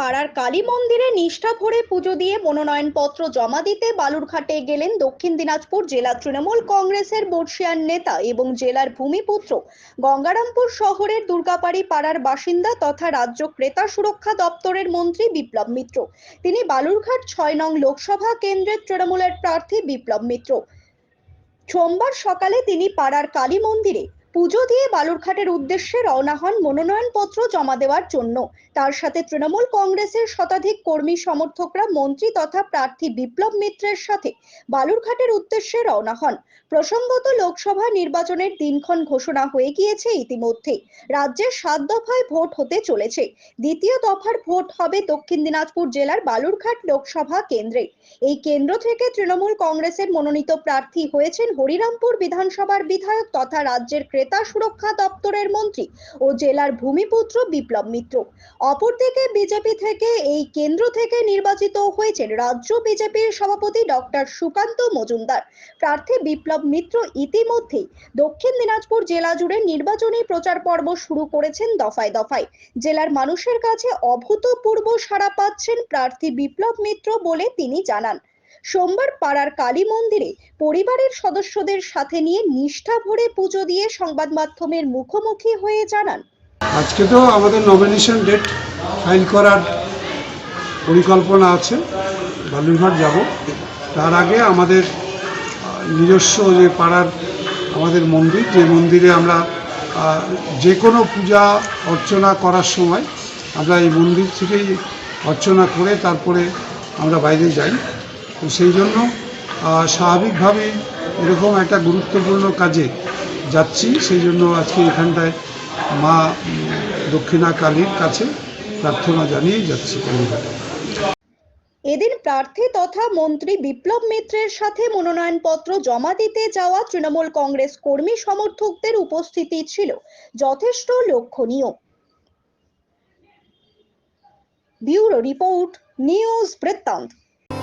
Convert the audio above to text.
পাড়ার কালী মন্দিরে নিষ্ঠা ভরে পুজো দিয়ে মনোনয়নপত্র জমা দিতে বালুরঘাটে গেলেন দক্ষিণ দিনাজপুর জেলা তৃণমূল কংগ্রেসের বর্ষিয়ান নেতা এবং জেলার ভূমিপুত্র। গঙ্গারামপুর শহরের দুর্গাপাড়ি পাড়ার বাসিন্দা তথা রাজ্য ক্রেতা সুরক্ষা দপ্তরের মন্ত্রী বিপ্লব মিত্র। তিনি বালুরঘাট ছয় নং লোকসভা কেন্দ্রের তৃণমূলের প্রার্থী বিপ্লব মিত্র। সোমবার সকালে তিনি পাড়ার কালী মন্দিরে পুজো দিয়ে বালুরঘাটের উদ্দেশ্যে রওনা হন মনোনয়নপত্র জমা দেওয়ার জন্য। তার সাথে তৃণমূল কংগ্রেসের শতাধিক কর্মী সমর্থকরা, মন্ত্রী তথা প্রার্থী বিপ্লব মিত্রের সাথে বালুরঘাটের উদ্দেশ্যে রওনা হন। প্রসঙ্গত লোকসভা নির্বাচনের দিনক্ষণ ঘোষণা হয়ে গিয়েছে ইতিমধ্যে। রাজ্যের সাত দফায় ভোট হতে চলেছে। দ্বিতীয় দফার ভোট হবে দক্ষিণ দিনাজপুর জেলার বালুরঘাট লোকসভা কেন্দ্রে। এই কেন্দ্র থেকে তৃণমূল কংগ্রেসের মনোনীত প্রার্থী হয়েছেন হরিরামপুর বিধানসভার বিধায়ক তথা রাজ্যের ক্রেতা সুরক্ষা দপ্তরের মন্ত্রী ও জেলার ভূমিপুত্র বিপ্লব মিত্র। অপরদিকে বিজেপি থেকে এই কেন্দ্র থেকে নির্বাচিত হয়েছেন রাজ্য বিজেপির সভাপতি ডক্টর সুকান্ত মজুমদার। প্রার্থী বিপ্লব মিত্র ইতিমধ্যেই দক্ষিণ দিনাজপুর জেলা জুড়ে নির্বাচনী প্রচার পর্ব শুরু করেছেন দফায় দফায়। জেলার মানুষের কাছে অভূতপূর্ব সাড়া পাচ্ছেন প্রার্থী বিপ্লব মিত্র বলে তিনি জানান। সোমবার পাড়ার কালী মন্দিরে পরিবারের সদস্যদের সাথে নিয়ে নিষ্ঠা ভরে পুজো দিয়ে সংবাদ মাধ্যমের মুখোমুখি হয়ে জানান। আজকে তো আমাদের নমিনেশন ডেট ফাইল করার পরিকল্পনা আছে। বালুরঘাট যাব। তার আগে আমাদের নিজস্ব যে পাড়ার আমাদের মন্দির, যে মন্দিরে আমরা যে কোনো পূজা অর্চনা করার সময় আমরা এই মন্দির থেকেই অর্চনা করে তারপরে আমরা বাইরে যাই। তো সেই জন্য স্বাভাবিকভাবে এরকম একটা গুরুত্বপূর্ণ কাজে যাচ্ছি। সেই জন্য আজকে এখানটায় মা দক্ষিণা কালীর কাছে প্রার্থনা জানিয়ে যাচ্ছি। এদিন প্রার্থী তথা মন্ত্রী বিপ্লব মিত্রের সাথে মনোনয়নপত্র জমা দিতে যাওয়া তৃণমূল কংগ্রেস কর্মী সমর্থকদের উপস্থিতি ছিল যথেষ্ট লক্ষণীয়। ব্যুরো রিপোর্ট, নিউজ বৃত্তান্ত।